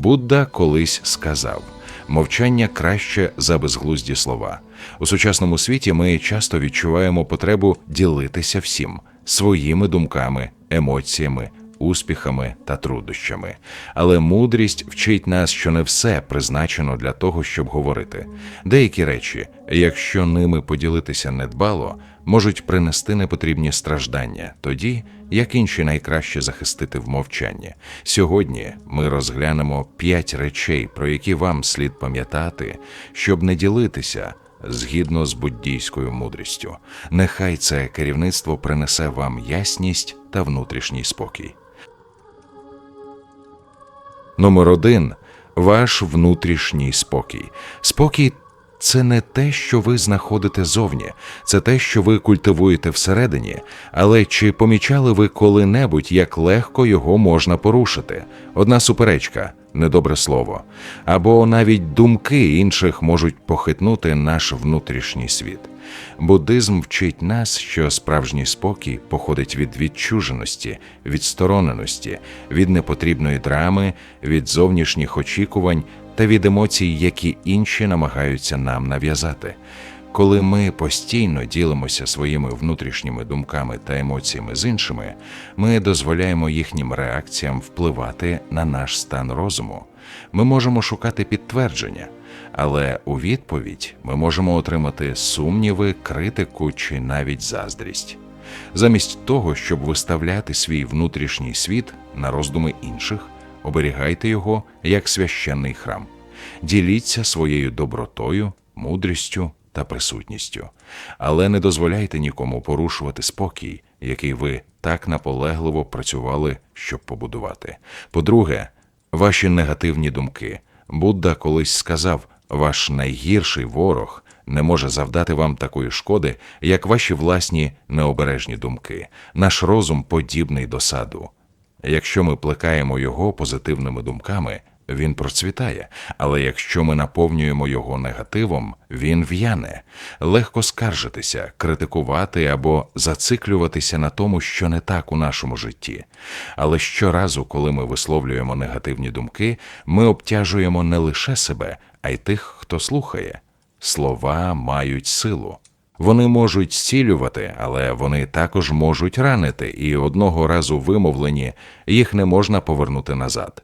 Будда колись сказав: мовчання краще за безглузді слова. У сучасному світі ми часто відчуваємо потребу ділитися всім своїми думками, емоціями, успіхами та труднощами. Але мудрість вчить нас, що не все призначено для того, щоб говорити. Деякі речі, якщо ними поділитися недбало, можуть принести непотрібні страждання, тоді як інші найкраще захистити в мовчанні. Сьогодні ми розглянемо п'ять речей, про які вам слід пам'ятати, щоб не ділитися. Згідно з буддійською мудрістю, нехай це керівництво принесе вам ясність та внутрішній спокій. Номер один ваш внутрішній спокій. Спокій це не те, що ви знаходите зовні, це те, що ви культивуєте всередині. Але чи помічали ви коли-небудь, як легко його можна порушити? Одна суперечка, недобре слово, або навіть думки інших можуть похитнути наш внутрішній світ. Буддизм вчить нас, що справжній спокій походить від відчуженості, відстороненості, від непотрібної драми, від зовнішніх очікувань та від емоцій, які інші намагаються нам нав'язати. Коли ми постійно ділимося своїми внутрішніми думками та емоціями з іншими, ми дозволяємо їхнім реакціям впливати на наш стан розуму. Ми можемо шукати підтвердження, але у відповідь ми можемо отримати сумніви, критику чи навіть заздрість. Замість того, щоб виставляти свій внутрішній світ на роздуми інших, оберігайте його як священний храм, діліться своєю добротою, мудрістю та присутністю, але не дозволяйте нікому порушувати спокій, який ви так наполегливо працювали, щоб побудувати. По-друге, ваші негативні думки. Будда колись сказав: ваш найгірший ворог не може завдати вам такої шкоди, як ваші власні необережні думки. Наш розум подібний до саду. Якщо ми плекаємо його позитивними думками, він процвітає, але якщо ми наповнюємо його негативом, він в'яне. Легко скаржитися, критикувати або зациклюватися на тому, що не так у нашому житті. Але щоразу, коли ми висловлюємо негативні думки, ми обтяжуємо не лише себе, а й тих, хто слухає. Слова мають силу. Вони можуть зцілювати, але вони також можуть ранити, і одного разу вимовлені їх не можна повернути назад.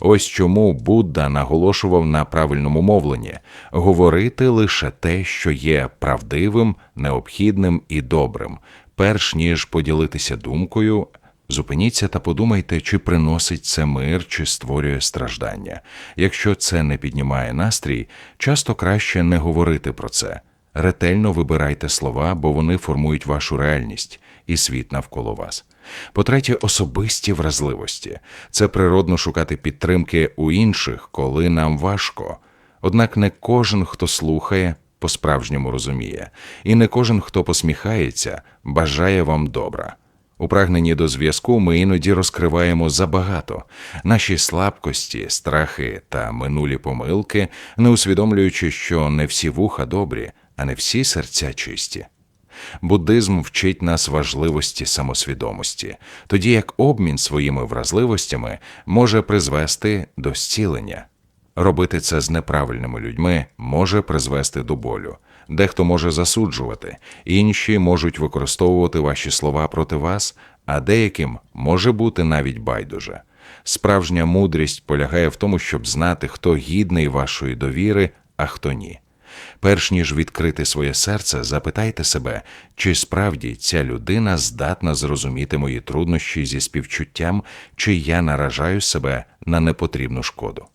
Ось чому Будда наголошував на правильному мовленні говорити лише те, що є правдивим, необхідним і добрим, перш ніж поділитися думкою. Зупиніться та подумайте, чи приносить це мир, чи створює страждання. Якщо це не піднімає настрій, часто краще не говорити про це. Ретельно вибирайте слова, бо вони формують вашу реальність і світ навколо вас. По-третє, особисті вразливості це природно шукати підтримки у інших, коли нам важко. Однак не кожен, хто слухає, по-справжньому розуміє, і не кожен, хто посміхається, бажає вам добра. У прагненні до зв'язку ми іноді розкриваємо забагато наші слабкості, страхи та минулі помилки, не усвідомлюючи, що не всі вуха добрі, а не всі серця чисті. Буддизм вчить нас важливості самосвідомості, тоді як обмін своїми вразливостями може призвести до зцілення. Робити це з неправильними людьми може призвести до болю. Дехто може засуджувати, інші можуть використовувати ваші слова проти вас, а деяким може бути навіть байдуже. Справжня мудрість полягає в тому, щоб знати, хто гідний вашої довіри, а хто ні. Перш ніж відкрити своє серце, запитайте себе, чи справді ця людина здатна зрозуміти мої труднощі зі співчуттям, чи я наражаю себе на непотрібну шкоду.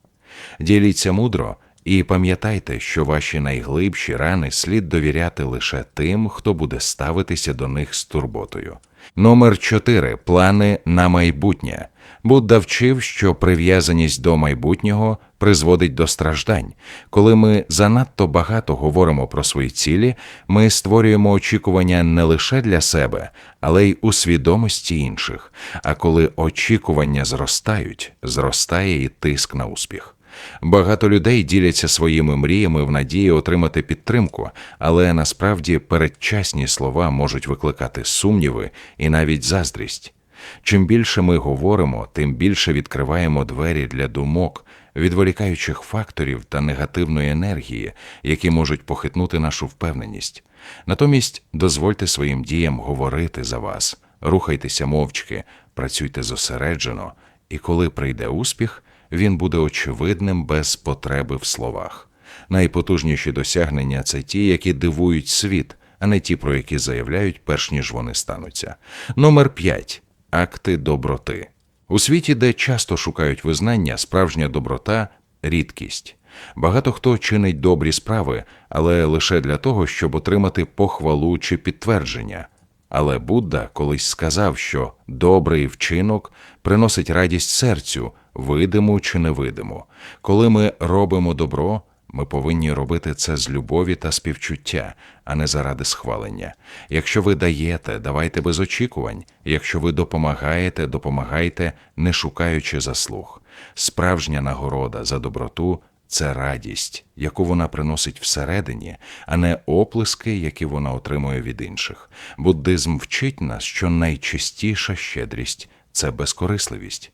Діліться мудро і пам'ятайте, що ваші найглибші рани слід довіряти лише тим, хто буде ставитися до них з турботою. Номер 4. плани на майбутнє. Будда вчив, що прив'язаність до майбутнього призводить до страждань. Коли ми занадто багато говоримо про свої цілі, ми створюємо очікування не лише для себе, але й у свідомості інших. А коли очікування зростають, зростає і тиск на успіх. Багато людей діляться своїми мріями в надії отримати підтримку, але насправді передчасні слова можуть викликати сумніви і навіть заздрість. Чим більше ми говоримо, тим більше відкриваємо двері для думок, відволікаючих факторів та негативної енергії, які можуть похитнути нашу впевненість. Натомість дозвольте своїм діям говорити за вас, рухайтеся мовчки, працюйте зосереджено, і коли прийде успіх, він буде очевидним без потреби в словах. Найпотужніші досягнення це ті, які дивують світ, а не ті, про які заявляють, перш ніж вони стануться. Номер 5. Акти доброти. У світі, де часто шукають визнання, справжня доброта рідкість. Багато хто чинить добрі справи, але лише для того, щоб отримати похвалу чи підтвердження. Але Будда колись сказав, що добрий вчинок приносить радість серцю, видиму чи невидиму. Коли ми робимо добро, ми повинні робити це з любові та співчуття, а не заради схвалення. Якщо ви даєте, давайте без очікувань. Якщо ви допомагаєте, допомагайте, не шукаючи заслуг. Справжня нагорода за доброту це радість, яку вона приносить всередині, а не оплески, які вона отримує від інших. Буддизм вчить нас, що найчистіша щедрість це безкорисливість.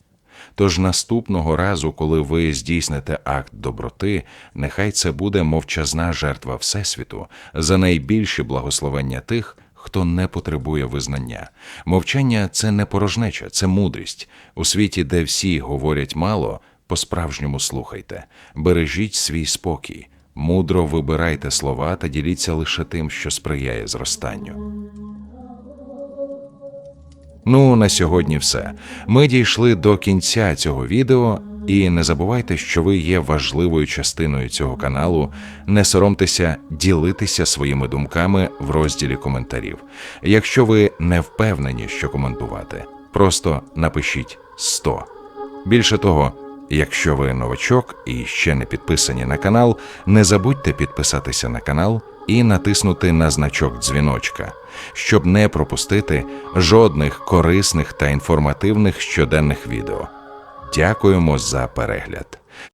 Тож наступного разу, коли ви здійсните акт доброти, нехай це буде мовчазна жертва Всесвіту за найбільші благословення тих, хто не потребує визнання. Мовчання це не порожнеча, це мудрість. У світі, де всі говорять мало, по-справжньому слухайте, бережіть свій спокій, мудро вибирайте слова та діліться лише тим, що сприяє зростанню. Ну, на сьогодні все. Ми дійшли до кінця цього відео, і не забувайте, що ви є важливою частиною цього каналу. Не соромтеся ділитися своїми думками в розділі коментарів. Якщо ви не впевнені, що коментувати, просто напишіть 100. Більше того, якщо ви новачок і ще не підписані на канал, не забудьте підписатися на канал і натиснути на значок дзвіночка, щоб не пропустити жодних корисних та інформативних щоденних відео. Дякуємо за перегляд.